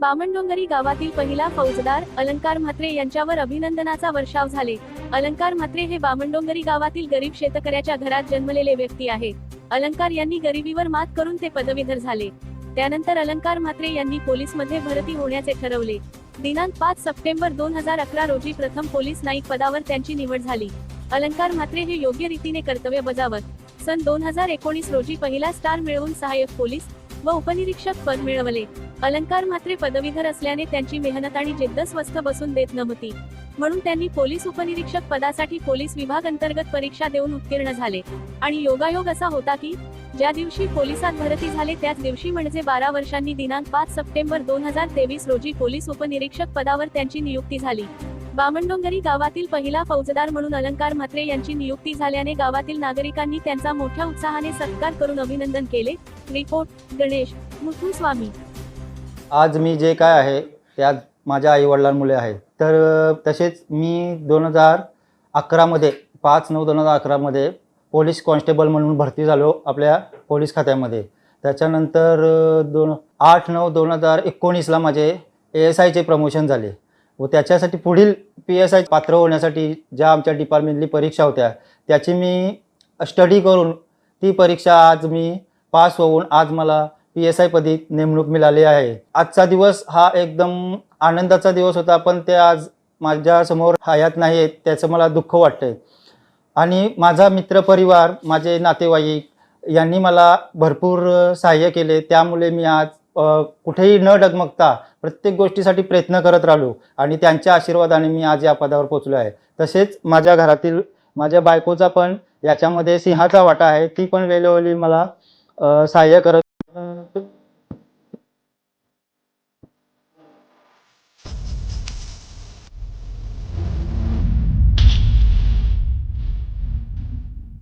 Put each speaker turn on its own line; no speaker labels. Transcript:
बामणडोंगरी गावातील पहिला फौजदार अलंकार म्हात्रे यांच्यावर अभिनंदनाचा वर्षाव झाले. अलंकार म्हात्रे हे बामणडोंगरी गावातील गरीब शेतकऱ्याच्या घरात जन्मलेले व्यक्ती आहे अलंकार यांनी गरिबीवर मात करून ते पदवीधर झाले. त्यानंतर अलंकार म्हात्रे यांनी पोलीसमध्ये भरती होण्याचे ठरवले. दिनांक पाच सप्टेंबर दोन हजार अकरा रोजी प्रथम पोलीस नाईक पदावर त्यांची निवड झाली. अलंकार म्हात्रे हे योग्य रीतीने कर्तव्य बजावत. सन दोन हजार एकोणीस रोजी पहिला स्टार मिळवून सहाय्यक पोलीस व उपनिरीक्षक पद मिळवले. अलंकार मात्र पदवीधर असल्याने त्यांची मेहनत आणि जिद्द स्वस्थ बसून देत नव्हती. म्हणून त्यांनी पोलीस उपनिरीक्षक पदासाठी पोलीस विभाग अंतर्गत परीक्षा देऊन उत्तीर्ण झाले. आणि योगायोग असा होता की ज्या दिवशी पोलिसात भरती झाले त्याच दिवशी म्हणजे बारा वर्षांनी दिनांक पाच सप्टेंबर दोन हजार तेवीस रोजी पोलीस उपनिरीक्षक पदावर त्यांची नियुक्ती झाली. बामणडोंगरी गावातील पहिला फौजदार म्हणून अलंकार म्हात्रे यांची नियुक्ती झाल्याने गावातील नागरिकांनी त्यांचा मोठ्या उत्साहाने सत्कार करून अभिनंदन केले. रिपोर्ट गणेश मुथुस्वामी
आज मी जे काय आहे ते आज माझ्या आईवडिलांमुळे आहे. तर तसेच मी दोन हजार अकरामध्ये पाच नऊ दोन हजार अकरामध्ये पोलीस कॉन्स्टेबल म्हणून भरती झालो आपल्या पोलीस खात्यामध्ये. त्याच्यानंतर दोन आठ नऊ दोन हजार एकोणीसला माझे ए एस आयचे प्रमोशन झाले. व त्याच्यासाठी पुढील पी एस आय पात्र होण्यासाठी ज्या आमच्या डिपार्टमेंटली परीक्षा होत्या त्याची मी स्टडी करून ती परीक्षा आज मी पास होऊन आज मला पी एस आय पदी नेमणूक मिळाली आहे. आजचा दिवस हा एकदम आनंदाचा दिवस होता पण ते आज माझ्यासमोर हयात नाही आहेत त्याचं मला दुःख वाटतंय. आणि माझा मित्रपरिवार माझे नातेवाईक यांनी मला भरपूर सहाय्य केले. त्यामुळे मी आज कुठेही न डगमगता प्रत्येक गोष्टीसाठी प्रयत्न करत राहिलो आणि त्यांच्या आशीर्वादाने मी आज या पदावर पोचलो आहे तसेच माझ्या घरातील माझ्या बायकोचा पण याच्यामध्ये सिंहाचा वाटा आहे. ती पण वेळोवेळी मला सहाय्य करत